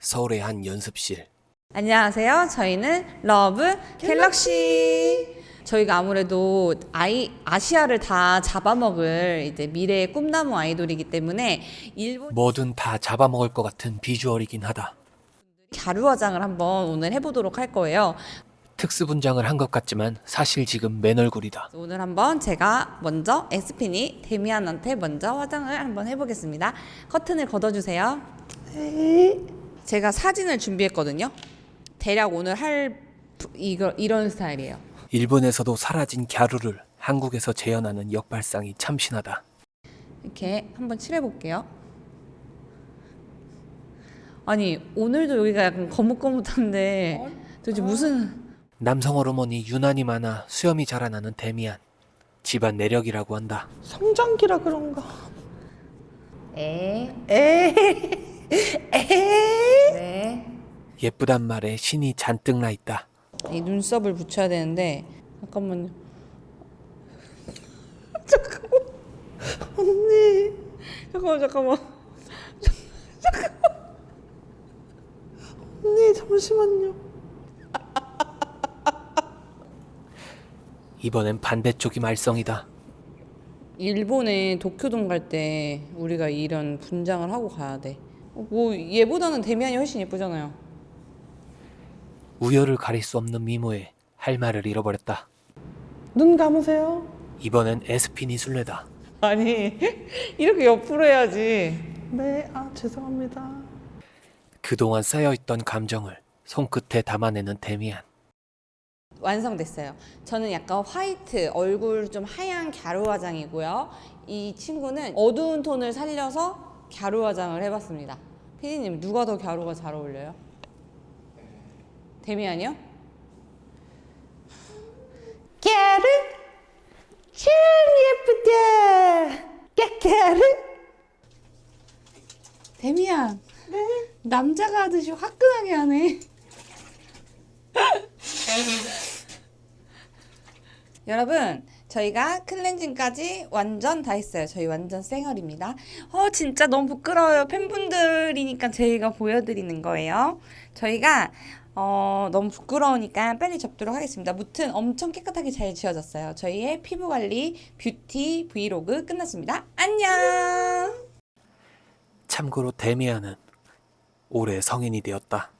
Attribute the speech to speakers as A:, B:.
A: 서울의 한 연습실.
B: 안녕하세요. 저희는 러브 갤럭시. 저희가 아무래도 아이 아시아를 다 잡아먹을 이제 미래의 꿈나무 아이돌이기 때문에 일본
A: 뭐든 다 잡아먹을 것 같은 비주얼이긴 하다.
B: 갸루 화장을 한번 오늘 해보도록 할 거예요.
A: 특수 분장을 한 것 같지만 사실 지금 맨 얼굴이다.
B: 오늘 한번 제가 먼저 에스핀이 데미안한테 먼저 화장을 한번 해보겠습니다. 커튼을 걷어주세요. 제가 사진을 준비했거든요. 대략 오늘 할 부- 이거 이런 스타일이에요.
A: 일본에서도 사라진 갸루를 한국에서 재현하는 역발상이 참신하다.
B: 이렇게 한번 칠해볼게요. 아니 오늘도 여기가 약간 거뭇거뭇한데 도대체 무슨
A: 남성 호르몬이 유난히 많아 수염이 자라나는 데미안. 집안 내력이라고 한다.
C: 성장기라 그런가.
B: 에
C: 에이, 에이.
B: 네.
A: 예쁘단 말에 신이 잔뜩 나 있다.
B: 이 눈썹을 붙여야 되는데 잠깐만요.
C: 언니,
B: 잠깐만 잠깐만.
C: 언니 잠시만요.
A: 이번엔 반대쪽이 말썽이다.
B: 일본에 도쿄돔 갈 때 우리가 이런 분장을 하고 가야 돼. 어, 뭐 얘보다는 데미안이 훨씬 예쁘잖아요.
A: 우열을 가릴 수 없는 미모에 할 말을 잃어버렸다.
C: 눈 감으세요.
A: 이번엔 에스피니 술래다.
B: 아니 이렇게 옆으로 해야지.
C: 네, 아 죄송합니다.
A: 그동안 쌓여있던 감정을 손끝에 담아내는 데미안.
B: 완성됐어요. 저는 약간 화이트, 얼굴 좀 하얀 갸루 화장이고요. 이 친구는 어두운 톤을 살려서 갸루 화장을 해봤습니다. 피디님 누가 더 갸루가 잘 어울려요? 데미안이요?
C: 갸르, 참 예쁘다. 깨깨르.
B: 데미안. 남자가 하듯이 화끈하게 하네. 여러분, 저희가 클렌징까지 완전 다 했어요. 저희 완전 쌩얼입니다. 어, 진짜 너무 부끄러워요. 팬분들이니까 저희가 보여드리는 거예요. 저희가 어, 너무 부끄러우니까 빨리 접도록 하겠습니다. 무튼 엄청 깨끗하게 잘 지워졌어요. 저희의 피부 관리 뷰티 브이로그 끝났습니다. 안녕!
A: 참고로 데미안은 올해 성인이 되었다.